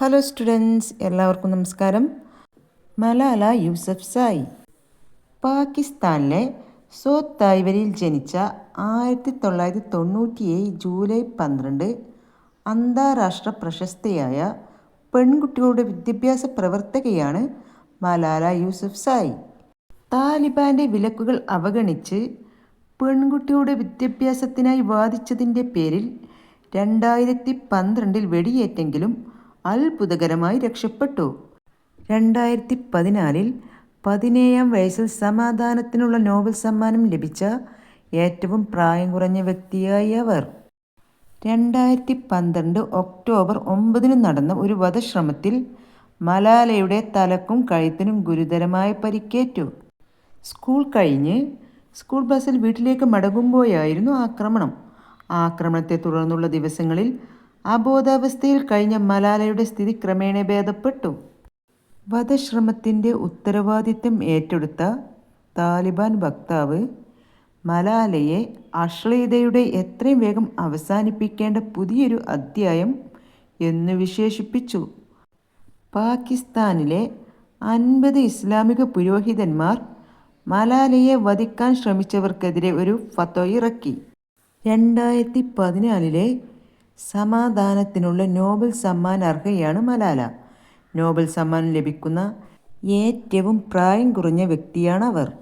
Hello students എല്ലാവർക്കും നമസ്കാരം. മലാല യൂസഫ് സായി. പാകിസ്ഥാനിലെ സോ തായ്വരയിൽ ജനിച്ച ആയിരത്തി തൊള്ളായിരത്തി തൊണ്ണൂറ്റിയേഴ് ജൂലൈ പന്ത്രണ്ട് അന്താരാഷ്ട്ര പ്രശസ്തയായ പെൺകുട്ടികളുടെ വിദ്യാഭ്യാസ പ്രവർത്തകയാണ് മലാല യൂസഫ് സായി. താലിബാന്റെ വിലക്കുകൾ അവഗണിച്ച് പെൺകുട്ടികളുടെ വിദ്യാഭ്യാസത്തിനായി വാദിച്ചതിന്റെ പേരിൽ രണ്ടായിരത്തി പന്ത്രണ്ടിൽ വെടിയേറ്റെങ്കിലും അത്ഭുതകരമായി രക്ഷപ്പെട്ടു. രണ്ടായിരത്തി പതിനാലിൽ പതിനേഴാം വയസ്സിൽ സമാധാനത്തിനുള്ള നോബൽ സമ്മാനം ലഭിച്ച ഏറ്റവും പ്രായം കുറഞ്ഞ വ്യക്തിയായി അവർ. രണ്ടായിരത്തി പന്ത്രണ്ട് ഒക്ടോബർ ഒമ്പതിന് നടന്ന ഒരു വധശ്രമത്തിൽ മലാലയുടെ തലക്കും കഴുത്തിനും ഗുരുതരമായി പരിക്കേറ്റു. സ്കൂൾ കഴിഞ്ഞ് സ്കൂൾ ബസ്സിൽ വീട്ടിലേക്ക് മടങ്ങുമ്പോഴായിരുന്നു ആക്രമണം. ആക്രമണത്തെ തുടർന്നുള്ള ദിവസങ്ങളിൽ അബോധാവസ്ഥയിൽ കഴിഞ്ഞ മലാലയുടെ സ്ഥിതി ക്രമേണ ഭേദപ്പെട്ടു. വധശ്രമത്തിന്റെ ഉത്തരവാദിത്വം ഏറ്റെടുത്ത താലിബാൻ വക്താവ് മലാലയെ അശ്ലീലതയുടെ എത്രയും വേഗം അവസാനിപ്പിക്കേണ്ട പുതിയൊരു അധ്യായം എന്ന് വിശേഷിപ്പിച്ചു. പാകിസ്ഥാനിലെ അൻപത് ഇസ്ലാമിക പുരോഹിതന്മാർ മലാലയെ വധിക്കാൻ ശ്രമിച്ചവർക്കെതിരെ ഒരു ഫത്തോയിറക്കി രണ്ടായിരത്തി പതിനാലിലെ സമാധാനത്തിനുള്ള നോബൽ സമ്മാൻ അർഹയാണ് മലാല. നോബൽ സമ്മാനം ലഭിക്കുന്ന ഏറ്റവും പ്രായം കുറഞ്ഞ വ്യക്തിയാണ് അവർ.